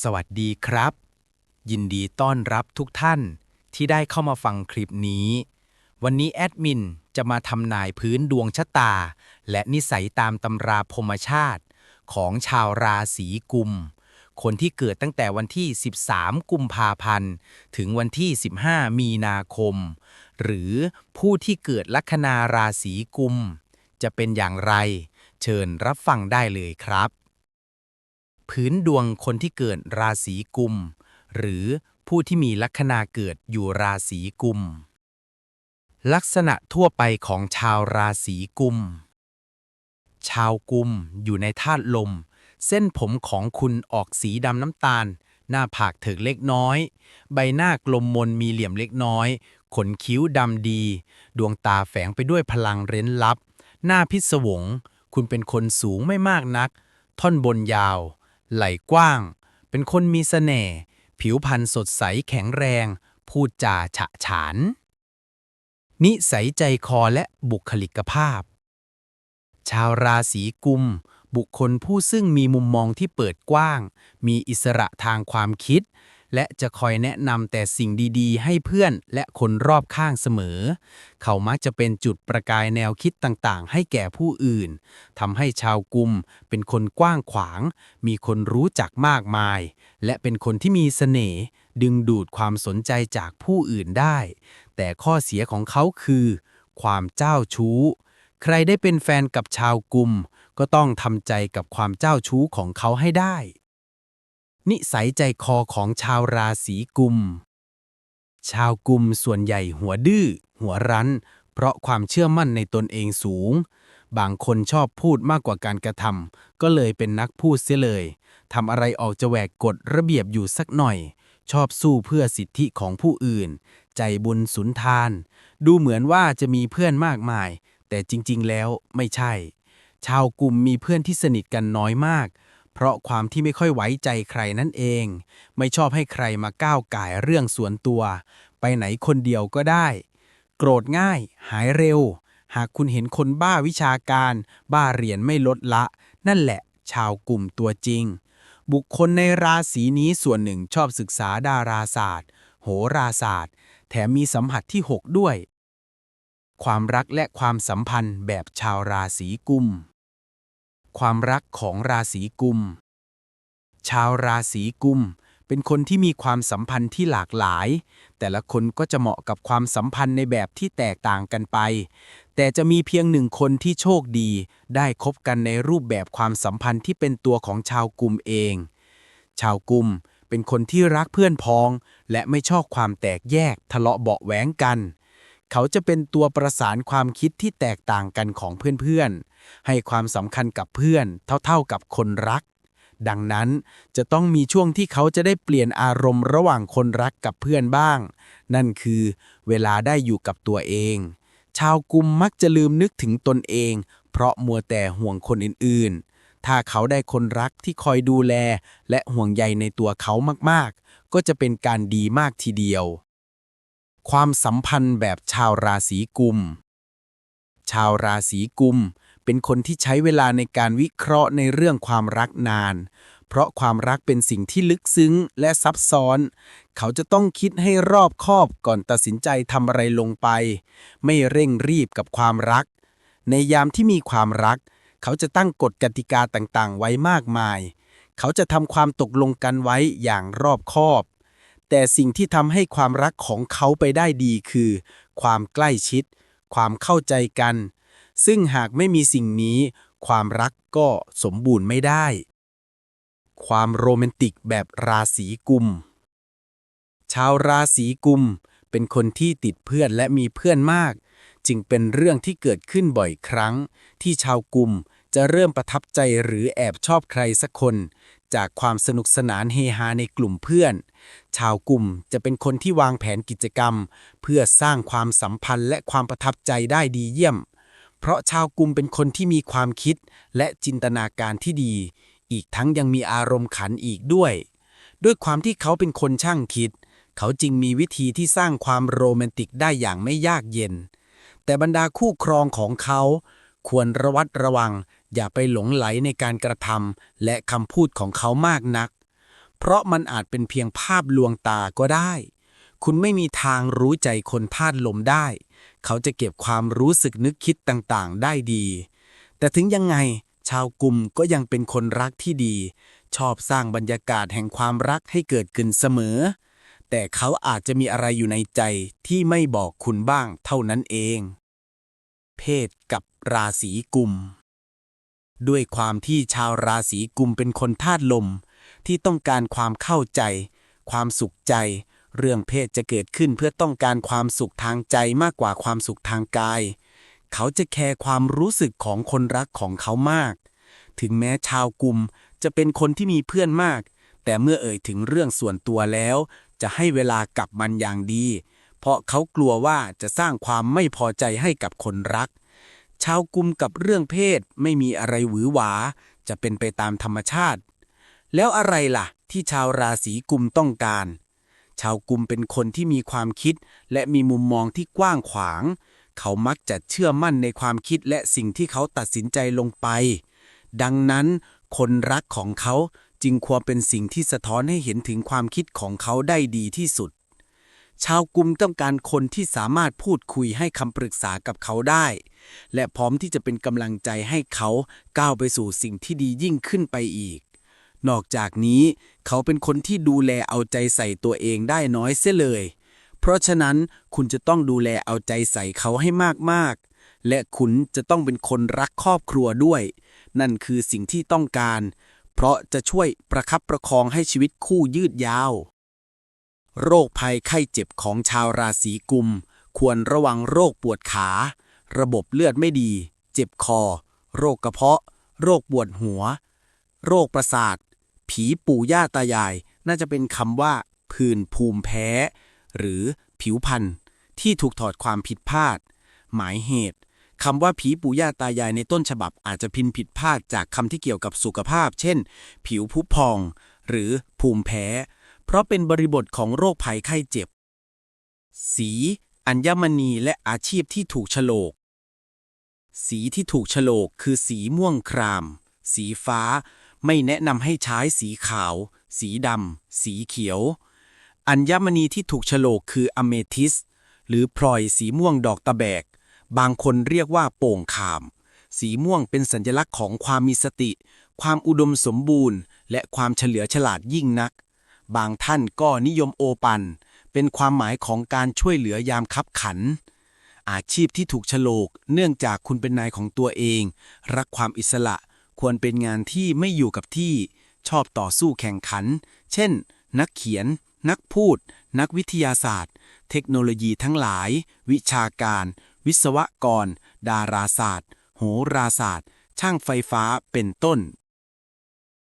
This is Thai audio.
สวัสดีครับ ยินดีต้อนรับทุกท่านที่ได้เข้ามาฟังคลิปนี้ วันนี้แอดมินจะมาทำนายพื้นดวงชะตา และนิสัยตามตำราพรหมชาติ ของชาวราศีกุม คนที่เกิดตั้งแต่วันที่ 13 กุมภาพันธ์ ถึงวันที่ 15 มีนาคม หรือผู้ที่เกิดลัคนาราศีกุม จะเป็นอย่างไร เชิญรับฟังได้เลยครับ พื้นดวงคนที่เกิดราศีกุม หรือผู้ที่มีลัคนาเกิดอยู่ราศีกุม ลักษณะทั่วไปของชาวราศีกุม ชาวกุมอยู่ในธาตุลม เส้นผมของคุณออกสีดำน้ำตาล หน้าผากเถิกเล็กน้อย ใบหน้ากลมมนมีเหลี่ยมเล็กน้อย ขนคิ้วดำดี ดวงตาแฝงไปด้วยพลังเร้นลับ หน้าพิศวง คุณเป็นคนสูงไม่มากนัก ท่อนบนยาว ไหล่กว้าง เป็นคนมีเสน่ห์ ผิวพรรณสดใสแข็งแรง พูดจาฉะฉาน นิสัยใจคอและบุคลิกภาพ ชาวราศีกุม บุคคลผู้ซึ่งมีมุมมองที่เปิดกว้าง มีอิสระทางความคิด และจะคอยแนะนำแต่สิ่งดีๆ ให้เพื่อนและคนรอบข้างเสมอ เขามักจะเป็นจุดประกายแนวคิดต่างๆ ให้แก่ผู้อื่นทำให้ชาวกุมเป็นคนกว้างขวาง มีคนรู้จักมากมาย และเป็นคนที่มีเสน่ห์ดึงดูดความสนใจจากผู้อื่นได้ แต่ข้อเสียของเขาคือ ความเจ้าชู้ ใครได้เป็นแฟนกับชาวกุม ก็ต้องทำใจกับความเจ้าชู้ของเขาให้ได้ นิสัยใจคอของชาวราศีกุม ชาวกุมส่วนใหญ่หัวดื้อ หัวรั้น เพราะความเชื่อมั่นในตนเองสูง บางคนชอบพูดมากกว่าการกระทำก็เลยเป็นนักพูดเสียเลยทำอะไรออกจะแหวกกฎระเบียบอยู่สักหน่อย ชอบสู้เพื่อสิทธิของผู้อื่น ใจบุญสุนทาน ดูเหมือนว่าจะมีเพื่อนมากมาย แต่จริงๆแล้วไม่ใช่ ชาวกลุ่มมีเพื่อนที่สนิทกันน้อยมาก เพราะความที่ไม่ค่อยไว้ใจใครนั่นเอง ไม่ชอบให้ใครมาก้าวก่ายเรื่องส่วนตัว ไปไหนคนเดียวก็ได้ โกรธง่าย หายเร็ว หากคุณเห็นคนบ้าวิชาการ บ้าเรียนไม่ลดละ นั่นแหละ ชาวกลุ่มตัวจริง บุคคลในราศีนี้ส่วนหนึ่งชอบศึกษาดาราศาสตร์ โหราศาสตร์ แถมมีสัมผัสที่ 6 ด้วย ความรักและความสัมพันธ์แบบชาวราศีกุม ความรักของราศีกุม ชาวราศีกุม เป็นคนที่มีความสัมพันธ์ที่หลากหลาย แต่ละคนก็จะเหมาะกับความสัมพันธ์ในแบบที่แตกต่างกันไป แต่จะมีเพียงหนึ่งคนที่โชคดี ได้คบกันในรูปแบบความสัมพันธ์ที่เป็นตัวของชาวกุมเอง ชาวกุมเป็นคนที่รักเพื่อนพ้อง และไม่ชอบความแตกแยกทะเลาะเบาแหวงกัน เขาจะเป็นตัวประสานความคิดที่แตกต่างกันของเพื่อนๆ ให้ความสำคัญกับเพื่อน เท่าๆกับคนรัก ดังนั้นจะต้องมีช่วงที่เขาจะได้เปลี่ยนอารมณ์ระหว่างคนรักกับเพื่อนบ้าง นั่นคือเวลาได้อยู่กับตัวเอง ชาวกุมมักจะลืมนึกถึงตนเอง เพราะมัวแต่ห่วงคนอื่นๆ ถ้าเขาได้คนรักที่คอยดูแล และห่วงใยในตัวเขามากๆ ก็จะเป็นการดีมากทีเดียว ความสัมพันธ์แบบชาวราศีกุม ชาวราศีกุม เป็นคนที่ใช้เวลาในการวิเคราะห์ในเรื่องความรักนาน เพราะความรักเป็นสิ่งที่ลึกซึ้งและซับซ้อน เขาจะต้องคิดให้รอบคอบก่อนตัดสินใจทำอะไรลงไป ไม่เร่งรีบกับความรัก ในยามที่มีความรัก เขาจะตั้งกฎกติกาต่างๆ ไว้มากมาย เขาจะทำความตกลงกันไว้อย่างรอบคอบ แต่สิ่งที่ทำให้ความรักของเขาไปได้ดีคือ ความใกล้ชิด ความเข้าใจกัน ซึ่งหากไม่มีสิ่งนี้ ความรักก็สมบูรณ์ไม่ได้ ความโรแมนติกแบบราศีกุม ชาวราศีกุม เป็นคนที่ติดเพื่อนและมีเพื่อนมาก จึงเป็นเรื่องที่เกิดขึ้นบ่อยครั้ง ที่ชาวกุมจะเริ่มประทับใจหรือแอบชอบใครสักคน จากความสนุกสนานเฮฮาในกลุ่มเพื่อน ชาวกลุ่มจะเป็นคนที่วางแผนกิจกรรม เพื่อสร้างความสัมพันธ์และความประทับใจได้ดีเยี่ยม เพราะชาวกลุ่มเป็นคนที่มีความคิดและจินตนาการที่ดี อีกทั้งยังมีอารมณ์ขันอีกด้วย ด้วยความที่เขาเป็นคนช่างคิด เขาจึงมีวิธีที่สร้างความโรแมนติกได้อย่างไม่ยากเย็น แต่บรรดาคู่ครองของเขา ควรระวัดระวัง อย่าไปหลงไหลในการกระทำและคำพูดของเขามากนัก เพราะมันอาจเป็นเพียงภาพลวงตาก็ได้ คุณไม่มีทางรู้ใจคนธาตุลมได้ เขาจะเก็บความรู้สึกนึกคิดต่างๆ ได้ดี แต่ถึงยังไงชาวกลุ่มก็ยังเป็นคนรักที่ดี ชอบสร้างบรรยากาศแห่งความรักให้เกิดขึ้นเสมอ แต่เขาอาจจะมีอะไรอยู่ในใจที่ไม่บอกคุณบ้างเท่านั้นเอง เพศกับราศีกลุ่ม ด้วยความที่ชาวราศีกุมเป็นคนธาตุลม ที่ต้องการความเข้าใจ ความสุขใจ เรื่องเพศจะเกิดขึ้นเพื่อต้องการความสุขทางใจมากกว่าความสุขทางกาย เขาจะแคร์ความรู้สึกของคนรักของเขามาก ถึงแม้ชาวกุมจะเป็นคนที่มีเพื่อนมาก แต่เมื่อเอ่ยถึงเรื่องส่วนตัวแล้ว จะให้เวลากับมันอย่างดี เพราะเขากลัวว่าจะสร้างความไม่พอใจให้กับคนรัก ชาวกุมกับเรื่องเพศไม่มีอะไรหวือหวา จะเป็นไปตามธรรมชาติ แล้วอะไรล่ะ ที่ชาวราศีกุมต้องการ ชาวกุมเป็นคนที่มีความคิด และมีมุมมองที่กว้างขวาง เขามักจะเชื่อมั่นในความคิดและสิ่งที่เขาตัดสินใจลงไป ดังนั้น คนรักของเขาจึงควรเป็นสิ่งที่สะท้อนให้เห็นถึงความคิดของเขาได้ดีที่สุด ชาวกุมต้องการคนที่สามารถพูดคุยให้คำปรึกษากับเขาได้ และพร้อมที่จะเป็นกำลังใจให้เขาก้าวไปสู่สิ่งที่ดียิ่งขึ้นไปอีก นอกจากนี้เขาเป็นคนที่ดูแลเอาใจใส่ตัวเองได้น้อยเสียเลย เพราะฉะนั้นคุณจะต้องดูแลเอาใจใส่เขาให้มากๆ และคุณจะต้องเป็นคนรักครอบครัวด้วย นั่นคือสิ่งที่ต้องการ เพราะจะช่วยประคับประคองให้ชีวิตคู่ยืดยาว โรคภัยไข้เจ็บของชาวราศีกุม ควรระวังโรคปวดขา ระบบเลือดไม่ดี เจ็บคอ โรคกระเพาะ โรคปวดหัว โรคประสาท ผีปู่ย่าตายาย น่าจะเป็นคำว่า ผื่นภูมิแพ้ หรือผิวพันธุ์ที่ถูกถอดความผิดพลาด หมายเหตุคำว่าผีปู่ย่าตายายในต้นฉบับอาจจะพิมพ์ผิดพลาดจากคำที่เกี่ยวกับสุขภาพ เช่น ผิวผุพอง หรือภูมิแพ้ เพราะเป็นบริบทของโรคภัยไข้เจ็บ สี อัญมณีและอาชีพที่ถูกฉลก สีที่ถูกฉลกคือสีม่วงคราม สีฟ้า ไม่แนะนำให้ใช้สีขาว สีดำ สีเขียว อัญมณีที่ถูกฉลกคืออเมทิส หรือพลอยสีม่วงดอกตะแบก บางคนเรียกว่าโป่งขาม สีม่วงเป็นสัญลักษณ์ของความมีสติ ความอุดมสมบูรณ์ และความเฉลียวฉลาดยิ่งนัก บางท่านก็นิยมโอปัน เป็นความหมายของการช่วยเหลือยามคับขัน อาชีพที่ถูกโฉลก เนื่องจากคุณเป็นนายของตัวเอง รักความอิสระควรเป็นงานที่ไม่อยู่กับที่ ชอบต่อสู้แข่งขัน เช่น นักเขียน นักพูด นักวิทยาศาสตร์ เทคโนโลยีทั้งหลาย วิชาการ วิศวกร ดาราศาสตร์ โหราศาสตร์ ช่างไฟฟ้า เป็นต้น